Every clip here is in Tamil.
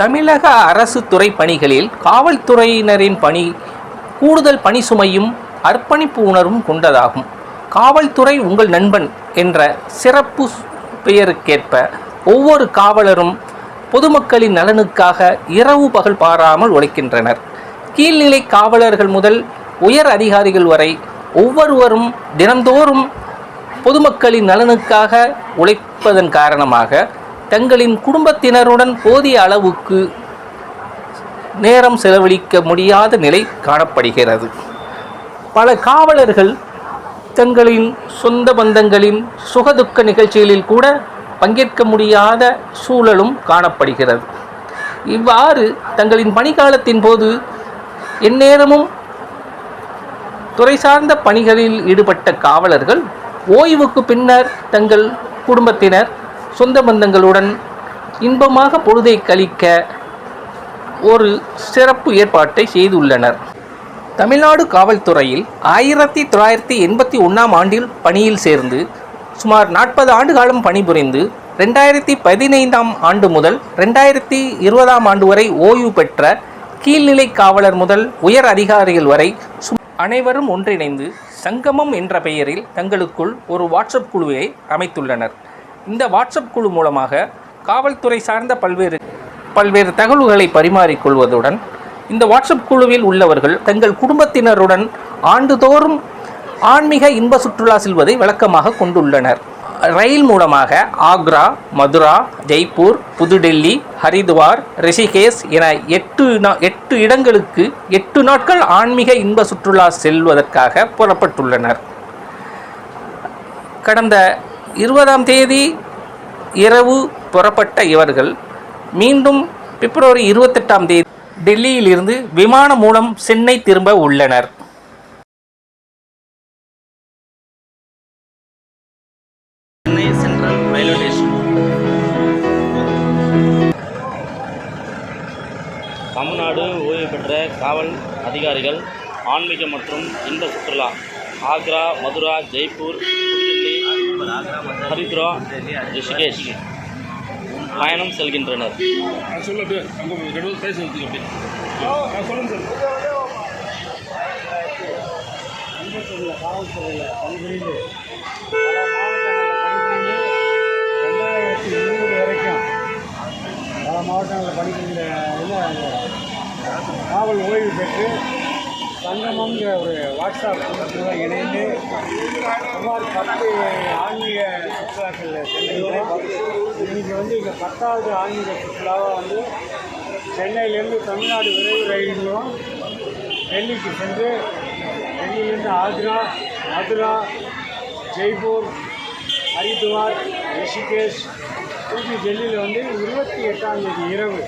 தமிழக அரசு துறை பணிகளில் காவல்துறையினரின் பணி கூடுதல் பணி சுமையும் அர்ப்பணிப்பு உணர்வும் கொண்டதாகும். காவல்துறை உங்கள் நண்பன் என்ற சிறப்பு பெயருக்கேற்ப ஒவ்வொரு காவலரும் பொதுமக்களின் நலனுக்காக இரவு பகல் பாராமல் உழைக்கின்றனர். கீழ்நிலை காவலர்கள் முதல் உயர் அதிகாரிகள் வரை ஒவ்வொருவரும் தினந்தோறும் பொதுமக்களின் நலனுக்காக உழைப்பதன் காரணமாக தங்களின் குடும்பத்தினருடன் போதிய அளவுக்கு நேரம் செலவழிக்க முடியாத நிலை காணப்படுகிறது. பல காவலர்கள் தங்களின் சொந்த பந்தங்களின் சுகதுக்க நிகழ்ச்சிகளில் கூட பங்கேற்க முடியாத சூழலும் காணப்படுகிறது. இவ்வாறு தங்களின் பணிக்காலத்தின் போது எந்நேரமும் துறை சார்ந்த பணிகளில் ஈடுபட்ட காவலர்கள் ஓய்வுக்கு பின்னர் தங்கள் குடும்பத்தினர் சொந்த பந்தங்களுடன் இன்பமாக பொழுதை கழிக்க ஒரு சிறப்பு ஏற்பாட்டை செய்துள்ளனர். தமிழ்நாடு காவல்துறையில் ஆயிரத்தி தொள்ளாயிரத்தி எண்பத்தி ஒன்றாம் ஆண்டில் பணியில் சேர்ந்து சுமார் நாற்பது ஆண்டு காலம் பணிபுரிந்து ரெண்டாயிரத்தி பதினைந்தாம் ஆண்டு முதல் ரெண்டாயிரத்தி இருபதாம் ஆண்டு வரை ஓய்வு பெற்ற கீழ்நிலை காவலர் முதல் உயர் அதிகாரிகள் வரை சு- அனைவரும் ஒன்றிணைந்து சங்கமம் என்ற பெயரில் தங்களுக்குள் ஒரு வாட்ஸ்அப் குழுவை அமைத்துள்ளனர். இந்த வாட்ஸ்அப் குழு மூலமாக காவல்துறை சார்ந்த பல்வேறு பல்வேறு தகவல்களை பரிமாறிக்கொள்வதுடன் இந்த வாட்ஸ்அப் குழுவில் உள்ளவர்கள் தங்கள் குடும்பத்தினருடன் ஆண்டுதோறும் ஆன்மீக இன்ப சுற்றுலா செல்வதை வழக்கமாக கொண்டுள்ளனர். ரயில் மூலமாக ஆக்ரா மதுரா ஜெய்ப்பூர் புதுடெல்லி ஹரித்வார் ரிஷிகேஷ் என எட்டு நா- எட்டு இடங்களுக்கு எட்டு நாட்கள் ஆன்மீக இன்ப சுற்றுலா செல்வதற்காக புறப்பட்டுள்ளனர். கடந்த இருபதாம் தேதி இரவு புறப்பட்ட இவர்கள் மீண்டும் பிப்ரவரி இருபத்தெட்டாம் தேதி டெல்லியிலிருந்து விமானம் மூலம் சென்னை திரும்ப உள்ளனர். சென்னை ரயில்வே தமிழ்நாடு ஓய்வு பெற்ற காவல் அதிகாரிகள் ஆன்மீகம் மற்றும் இன்ப சுற்றுலா ஆக்ரா மதுரா ஜெய்ப்பூர் ஹரித்ரா ரிஷிகேஷ். பயணம் செல்கின்றனர். ரெண்டாயிரத்தி இருபது வரைக்கும் பல மாவட்டங்களில் இதில் காவல் ஓய்வு பெற்று சங்கமங்கிற ஒரு வாட்ஸ்அப் குழுவில் இணைந்து சுமார் பத்து ஆன்மீக சுற்றுலாக்கள் சென்றிருக்கிறேன் இன்றைக்கி வந்து இங்கே பத்தாவது ஆன்மீக சுற்றுலாவாக வந்து சென்னையிலேருந்து தமிழ்நாடு விரைவு ரயில் மூலம் டெல்லிக்கு சென்று டெல்லியிலேருந்து ஆக்ரா மதுரா ஜெய்ப்பூர் ஹரித்வார் ரிஷிகேஷ் திருப்பி டெல்லியில் வந்து இருபத்தி எட்டாம் தேதி இரவு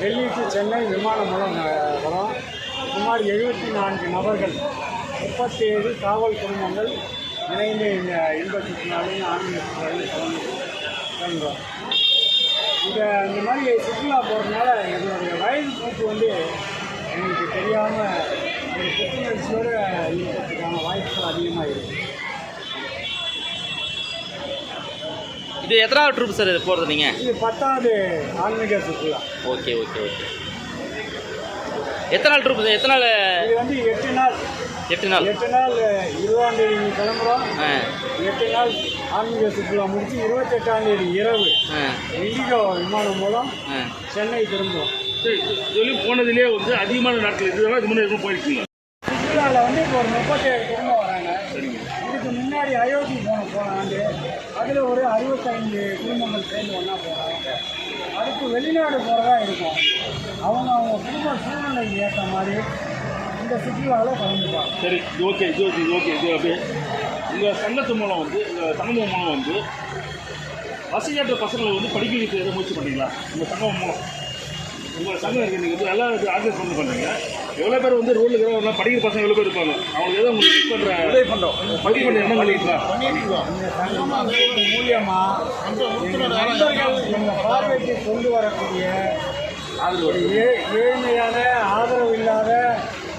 டெல்லிக்கு சென்னை விமானம் மூலம் வரும். சுமார் எழுபத்தி நான்கு நபர்கள் முப்பத்தேழு காவல் குடும்பங்கள் இணைந்து இந்த இன்ப சுற்றுலாவையும் ஆன்மீக சுற்றுலாவையும் கலந்து கலந்தோம் இந்த இந்த மாதிரி சுற்றுலா போகிறதுனால எங்களுடைய வயது போக்கு வந்து எங்களுக்கு தெரியாமல் ஒரு புத்துணர்ச்சியோடு இருக்கிறதுக்கான வாய்ப்புகள் அதிகமாக இருக்குது இது எத்தனாவது ட்ரூப் சார் இது போகிறது நீங்கள் இது பத்தாவது ஆன்மீக சுற்றுலா. Okay okay okay. எத்தனை நாள் ட்ரூப்? எத்தனை நாள்? இது வந்து எட்டு நாள். எட்டு நாள். எட்டு நாள் இருபதாம் தேதி கிளம்புறோம். எட்டு நாள் ஆன்மீக சுற்றுலா முடித்து இருபத்தெட்டாம் தேதி இரவு இண்டிகோ விமானம் மூலம் சென்னை திரும்புவோம் சரி சொல்லி போனதுலேயே வந்து அதிகமான நாட்கள் இதுதான் இது முன்னாடி போயிருக்கீங்க சுற்றுலாவில் வந்து இப்போ ஒரு முப்பத்தேழு குடும்பம் வராங்க. இதுக்கு முன்னாடி அயோத்தி போனோம் போன ஆண்டு அதில் ஒரு அறுபத்தைந்து குடும்பங்கள் சேர்ந்து ஒன்றா போகிறாங்க அடுத்து வெளிநாடு போகிறதா இருக்கும். அவங்க அவங்க குடும்ப சூழ்நிலைக்கு ஏற்ற மாதிரி இந்த சுற்றுலாவில் கலந்துப்பாங்க. சரி ஓகே இது ஓகே இது ஓகே இது அப்படியே. உங்கள் சங்கத்து மூலம் வந்து உங்கள் சங்கம் மூலம் வந்து வசதியற்ற பசங்களை வந்து படிக்க வைக்க முயற்சி பண்ணிக்கலாம் உங்கள் சங்கம் மூலம். உங்கள் சங்கம் இருக்கு. நீங்கள் நல்லா ஆர்கனைஸ் பண்ணி பண்ணுறீங்க எவ்வளோ பேர் வந்து ரோட்டில் இருக்கிற படிக்கிற பசங்க எவ்வளோ பேர் இருப்பாங்க? அவங்களுக்கு எதாவது உங்களுக்கு ஹெல்ப் பண்ணுற உதவி பண்ணுறோம் பதிவு பண்ண இந்த சங்கம் மூலியமாக பார்வைக்கு கொண்டு வரக்கூடிய ஏ ஏழ்மையான ஆதரவு இல்லாத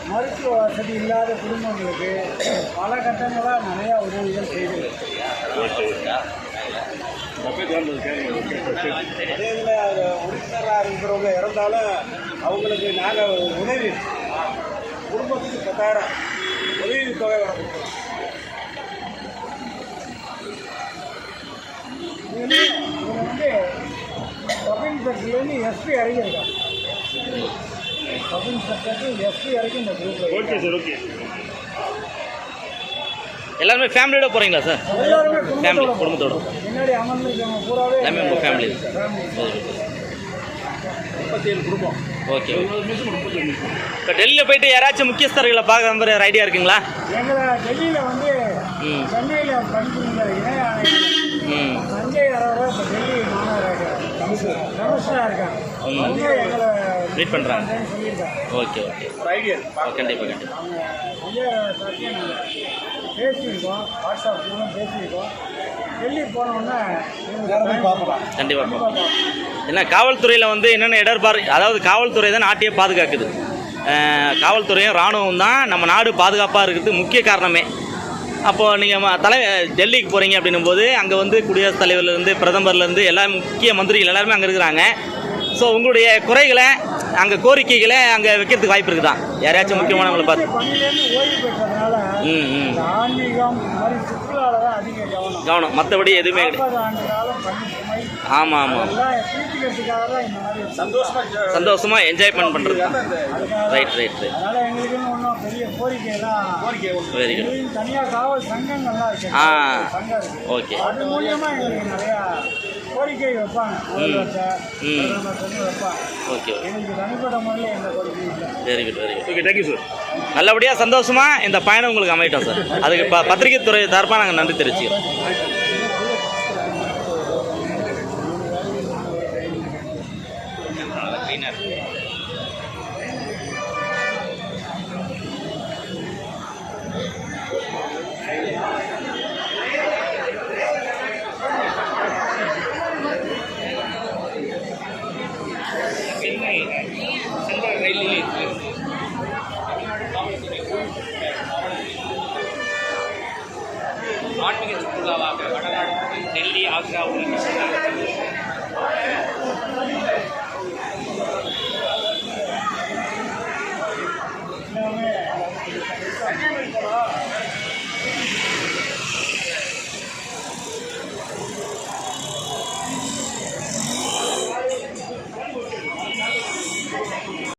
மருத்துவ வசதி இல்லாத குடும்பங்களுக்கு பல கட்டங்களாக நிறையா உதவிகள் செய்து அப்படியே கேளுங்க, கேளுங்க. ஓகே, சரி. அதே இதில் உறுப்பினராக இருக்கிறவங்க இறந்தாலும் அவங்களுக்கு நாங்கள் உதவி. குடும்பத்துக்கு பத்தாயிரம். உதவி தொகை வர கொடுக்குறோம் இது வந்து இது வந்து எஸ்பி இறங்கியிருக்காங்க. சப் இன்ஸ்பெக்டர் எஸ்பி வரைக்கும் இந்த குரூப்பில் ஓகே சார் ஓகே எல்லாருமே ஃபேமிலியோட போகிறீங்களா சார் எல்லாருமே ஃபேமிலி குடும்பத்தோட. எல்லாமே உங்கள் ஃபேமிலி முப்பத்தி ஏழு குடும்பம். ஓகே. இப்போ டெல்லியில் போயிட்டு யாராச்சும் முக்கியஸ்தர்களை பார்க்க நம்புற ஐடியா இருக்குங்களா? எங்களை டெல்லியில் வந்து. சென்னையில் படிச்சிருந்த இணை ஆணையர் ம். சஞ்சய் அரவரை இப்போ டெல்லி மாநகர கமிஷனராக இருக்காங்க ம். அவங்க எங்களை Meet பண்றாங்க. பண்றேன்னு சொல்லியிருக்காங்க ஓகே ஓகே. ஒரு கண்டிப்பாக கண்டிப்பாக பேசியிருக்கோம் வாட்ஸ்அப் மூலம் பேசியிருக்கோம் டெல்லி போனோன்னே இவங்க பார்க்கலாம்? கண்டிப்பாக ஏன்னா காவல்துறையில் வந்து என்னென்ன இடர்பாடு அதாவது காவல்துறை தான் நாட்டையே பாதுகாக்குது. காவல்துறையும் இராணுவம் தான் நம்ம நாடு பாதுகாப்பாக இருக்கிறதுக்கு முக்கிய காரணமே. அப்போது நீங்கள் தலை டெல்லிக்கு போகிறீங்க அப்படின்னும் போது அங்கே வந்து குடியரசுத் தலைவர்லேருந்து பிரதமர்லேருந்து எல்லா முக்கிய மந்திரிகள் எல்லாருமே அங்கே இருக்கிறாங்க. ஸோ உங்களுடைய குறைகளை அங்கே கோரிக்கைகளை அங்கே வைக்கிறதுக்கு வாய்ப்பு இருக்குதா யாரையாச்சும் முக்கியமானவங்களை பார்த்து. ம் ம். கவனம். கவனம். மற்றபடி எதுவுமே ஆமாம் ஆமாம் சந்தோஷமாக என்ஜாய்மெண்ட் பண்ணுறது ரைட் ரைட் வெரி குட் எங்களுக்கு தனியாக காவல் சங்கங்கள்லாம் இருக்கு. ஆ. ஓகே கோரிக்கை வைப்பாங்க. Okay very good very good okay thank you sir நல்லபடியாக சந்தோஷமாக இந்த பயணம் உங்களுக்கு அமையட்டும் சார் அதுக்கு ப பத்திரிகை துறை தரப்பாக நாங்கள் நன்றி தெரிவிச்சுக்கிறோம்.